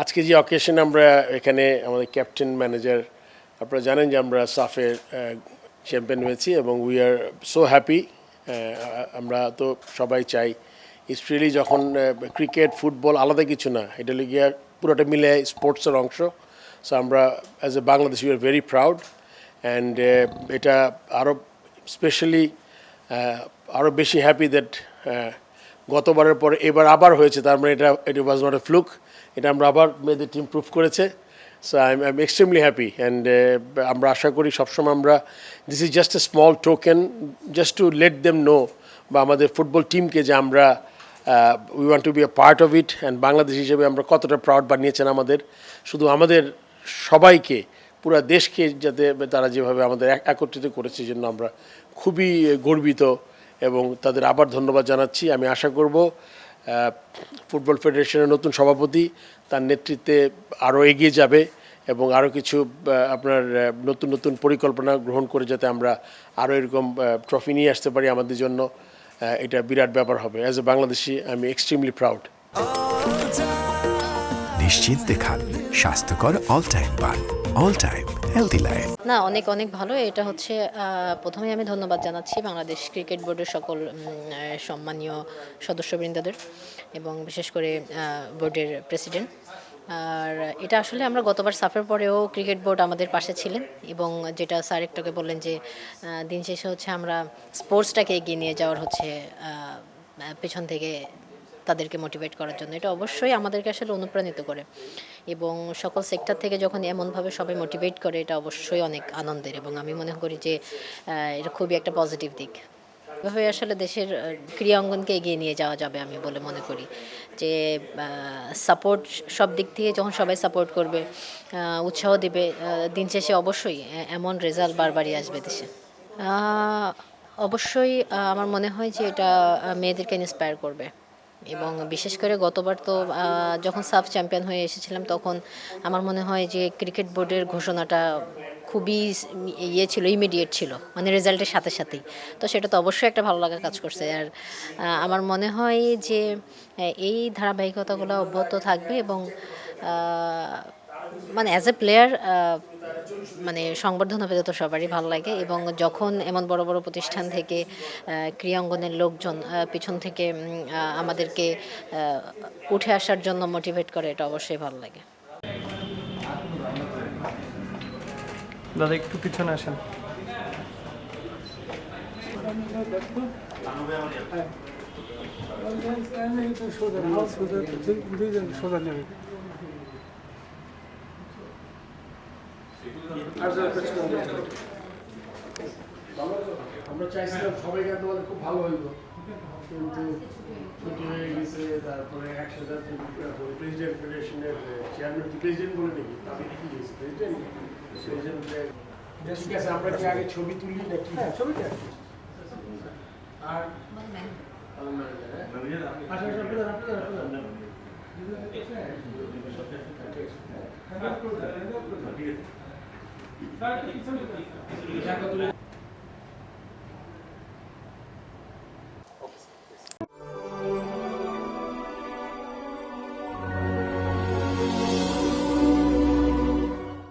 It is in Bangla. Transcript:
আজকে যে অকেশন আমরা এখানে আমাদের ক্যাপ্টেন ম্যানেজার আপনারা জানেন যে আমরা সাফের চ্যাম্পিয়ন হয়েছি এবং উই আর সো হ্যাপি আমরা তো সবাই চাই। স্ট্রিলি যখন ক্রিকেট ফুটবল আলাদা কিছু না, এটা লিগিয়া পুরোটা মিলে স্পোর্টসের অংশ। সো আমরা as a Bangladesh you are very proud and এটা আরও স্পেশালি আরও বেশি হ্যাপি দ্যাট গতবারের পরে এবার আবার হয়েছে, তার মানে এটা ইট ওয়াজ নট এ ফ্লুক এটা আমরা আবার মেয়েদের টিম প্রুভ করেছে। So I am extremely happy and আমরা আশা করি সবসময় আমরা this is just a small token just to let them know বা আমাদের ফুটবল টিমকে যে আমরা we want to be a part of it and Bangladesh হিসেবে আমরা কতটা প্রাউড বানিয়েছেন আমাদের। শুধু আমাদের সবাইকে, পুরো দেশকে যাতে তারা যেভাবে আমাদের এক- একত্রিত করেছে জন্য আমরা খুবই গর্বিত। এবং তাদের আবার ধন্যবাদ জানাচ্ছি। আমি আশা করব ফুটবল ফেডারেশনের নতুন সভাপতি তার নেতৃত্বে আরও এগিয়ে যাবে এবং আরও কিছু আপনার নতুন নতুন পরিকল্পনা গ্রহণ করে যাতে আমরা আরও এরকম ট্রফি নিয়ে আসতে পারি আমাদের জন্য এটা বিরাট ব্যাপার হবে। অ্যাজ এ বাংলাদেশি আমি এক্সট্রিমলি প্রাউড নিশ্চিন্তে খান, স্বাস্থ্যকর অল টাইম পান অল টাইম হেলদি লাইফ না অনেক অনেক ভালো। এটা হচ্ছে আহ, প্রথমেই আমি ধন্যবাদ জানাচ্ছি বাংলাদেশ ক্রিকেট বোর্ডের সকল সম্মানীয় সদস্যবৃন্দদের এবং বিশেষ করে বোর্ডের প্রেসিডেন্ট। আর এটা আসলে আমরা গতবার সাফের পরেও ক্রিকেট বোর্ড আমাদের পাশে ছিলেন এবং যেটা স্যার একটাকে বললেন যে দিন শেষে হচ্ছে আমরা স্পোর্টসটাকে এগিয়ে নিয়ে যাওয়ার হচ্ছে পেছন থেকে তাদেরকে মোটিভেট করার জন্য। এটা অবশ্যই আমাদেরকে আসলে অনুপ্রাণিত করে। এবং সকল সেক্টর থেকে যখন এমনভাবে সবাই মোটিভেট করে, এটা অবশ্যই অনেক আনন্দের। এবং আমি মনে করি যে এটা খুবই একটা পজিটিভ দিক। এভাবে আসলে দেশের ক্রীড়া অঙ্গনকে এগিয়ে নিয়ে যাওয়া যাবে আমি বলে মনে করি। যে সাপোর্ট সব দিক থেকে যখন সবাই সাপোর্ট করবে উৎসাহ দিবে দিন শেষে অবশ্যই এমন রেজাল্ট বারবারই আসবে দেশে। অবশ্যই আমার মনে হয় যে এটা মেয়েদেরকে ইন্সপায়ার করবে। এবং বিশেষ করে গতবার তো যখন সাফ চ্যাম্পিয়ন হয়ে এসেছিলাম, তখন আমার মনে হয় যে ক্রিকেট বোর্ডের ঘোষণাটা খুবই ইয়ে ছিল ইমিডিয়েট ছিল মানে রেজাল্টের সাথে সাথেই। তো সেটা তো অবশ্যই একটা ভালো লাগা কাজ করছে। আর আমার মনে হয় যে এই ধারাবাহিকতাগুলো অব্যাহত থাকবে এবং মানে অ্যাজ এ প্লেয়ার মানে সংবর্ধনা পেতে তো সবারই ভালো লাগে এবং যখন এমন বড় বড় প্রতিষ্ঠান থেকে আহ, ক্রীড়াঙ্গনের লোকজন পিছন থেকে আমাদেরকে উঠে আসার জন্য মোটিভেট করে এটা অবশ্যই ভালো লাগে। দাদা একটু পিছনে আসেন। সোজা নেবে আমরা চাইছিলাম সবাই গান তোমাদের খুব ভালো হইব কিন্তু ছুটি হয়ে গেছে তারপরে একসাথে প্রেসিডেন্ট ফেডারেশনের চেয়ারম্যান কি প্রেসিডেন্ট বলে নাকি আমি কি গেছি প্রেসিডেন্ট প্রেসিডেন্ট ঠিক আছে আমরা কি আগে ছবি তুলি নাকি হ্যাঁ ছবিটা আর হ্যাঁ? আচ্ছা, আচ্ছা, আপনারা,